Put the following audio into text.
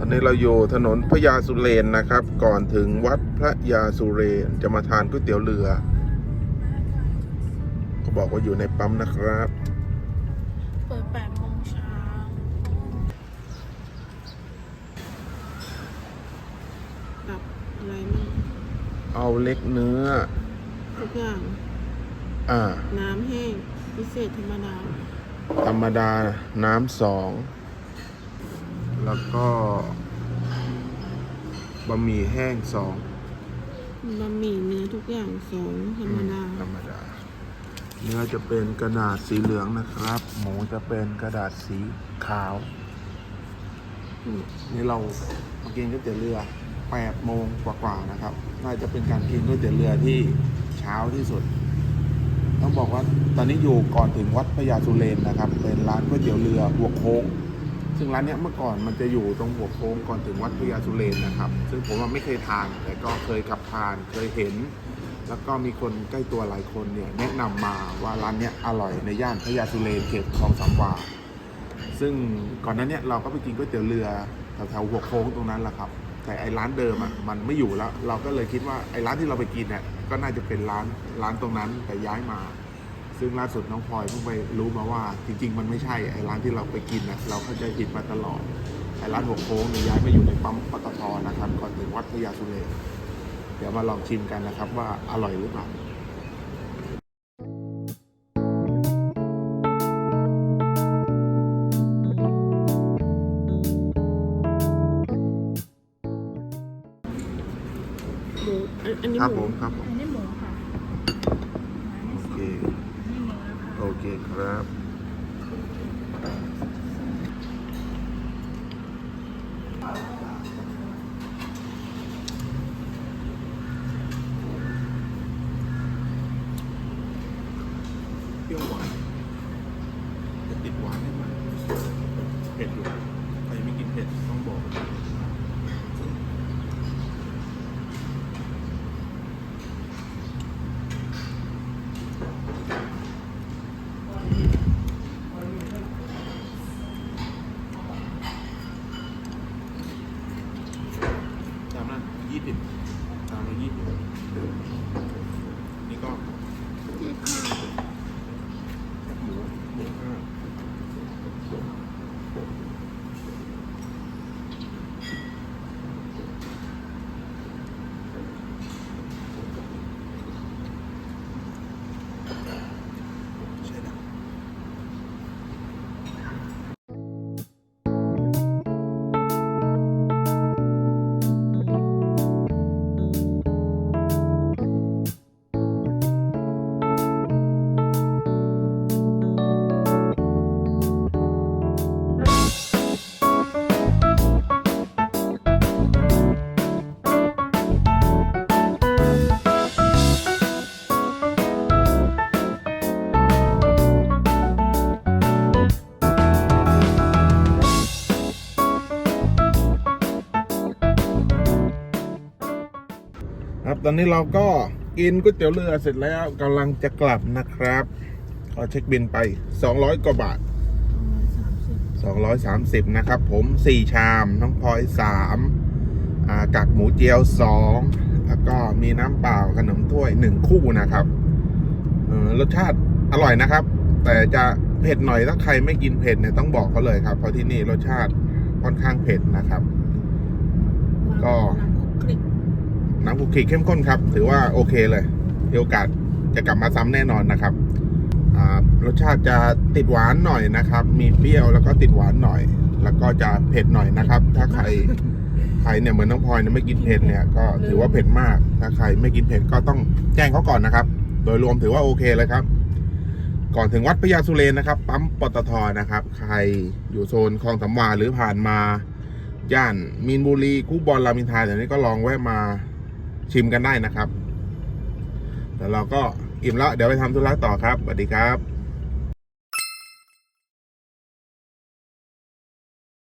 อนนี้เราอยู่ถนนพญาสุเรนนะครับ ก่อนถึงวัดพระยาสุเรนจะมาทานก๋วยเตี๋ยวเรือเขาบอกว่าอยู่ในปั๊มนะครับ เปิด8โมงเช้ากับอะไรมั่งเอาเล็กเนื้อ ทุกอย่าง อ่า น้ำแห้ง พิเศษธรรมดา ธรรมดาน้ำสอง แล้วก็บะหมี่แห้งสองบะหมี่เนื้อทุกอย่างสองธรรมดา ธรรมดา เนื้อจะเป็นกระดาษสีเหลืองนะครับ หมูจะเป็นกระดาษสีขาวอืมนี่เรามากินก๋วยเตี๋ยวเรือ8โมงกว่าๆนะครับ น่าจะเป็นการกินก๋วยเตี๋ยวเรือที่เช้าที่สุด ต้องบอกว่าตอนนี้อยู่ก่อนถึงวัดพญาสุเรนนะครับ เป็นร้านก๋วยเตี๋ยวเรือหัวโค้ง ซึ่งร้านเนี้ยเมื่อก่อนมันจะอยู่ตรงหัวโค้งก่อนถึงวัดพญาสุเรนนะครับ ซึ่งผมว่าไม่เคยทาน แต่ก็เคยขับผ่านเคยเห็น แล้วก็มีคนใกล้ตัวหลายคนเนี่ยแนะนำมาว่าร้านเนี้ยอร่อยในย่านพญาสุเรนเขตคลองสามวา ซึ่งก่อนหนั้นเนี่ยเราก็ไปกินก๋วยเตี๋ยวเรือแถวๆหัวโค้งตรงนั้นแหละครับ แต่ไอ้ร้านเดิมอะมันไม่อยู่แล้ว เราก็เลยคิดว่าไอ้ร้านที่เราไปกินเนี่ยก็น่าจะเป็นร้านร้านตรงนั้นแต่ย้ายมา ซึ่งล่าสุดน้องพลอยเพิ่งไปรู้มาว่า จริง ๆ มันไม่ใช่ไอ้ร้านที่เราไปกินนะเราเข้าใจผิดมาตลอดไอ้ร้านหัวโค้งเนี่ยย้ายมาอยู่ในปั๊มปตทนะครับก่อนถึงวัดพญาสุเรนเดี๋ยวมาลองชิมกันนะครับว่าอร่อยหรือเปล่าหมูอันอันนี้ครับหผมูมครับผม อันนี้หมูค่ะ โอเค อันนี้เนื้อ คครับ เปรี้ยวหวานจะติดหวานนิดหน่อยเผ็ดอยู่ใครไม่กินเผ็ดต้องบอก ตาม นั้ ครับ ตอนนี้เราก็กินก๋วยเตี๋ยวเรือเสร็จแล้วกำลังจะกลับนะครับขอเช็คบินไป 200 กว่าบาทสามสิบ230 นะครับ ผม 4 ชาม น้องพลอย 3 อ่ากากหมูเจียว 2 แล้วก็มีน้ำเปล่าขนมถ้วย 1 คู่นะครับรสชาติอร่อยนะครับ แต่จะเผ็ดหน่อยถ้าใครไม่กินเผ็ดเนี่ยต้องบอกเขาเลยครับ เพราะที่นี่รสชาติค่อนข้างเผ็ดนะครับ ก็ น้ำคลุกคลิกน้ำคุกกี้เข้มข้นครับ ถือว่าโอเคเลยมีโอกาสจะกลับมาซ้ำแน่นอนนะครับรสชาติจะติดหวานหน่อยนะครับ มีเปรี้ยวแล้วก็ติดหวานหน่อย แล้วก็จะเผ็ดหน่อยนะครับ ถ้าใครใครเนี่ยเหมือนน้องพลอยเนี่ยไม่กินเผ็ดเนี่ยก็ถือว่าเผ็ดมาก ถ้าใครไม่กินเผ็ดก็ต้องแจ้งเขาก่อนนะครับ โดยรวมถือว่าโอเคเลยครับ ก่อนถึงวัดพญาสุเรนนะครับ ปั๊มปตทนะครับ ใครอยู่โซนคลองสำวาหรือผ่านมาย่านมีนบุรีคูบอลรามินทาแถวนี้ก็ลองแวะมา ชิมกันได้นะครับ แต่เราก็อิ่มแล้วเดี๋ยวไปทำธุระต่อครับสวัสดีครับ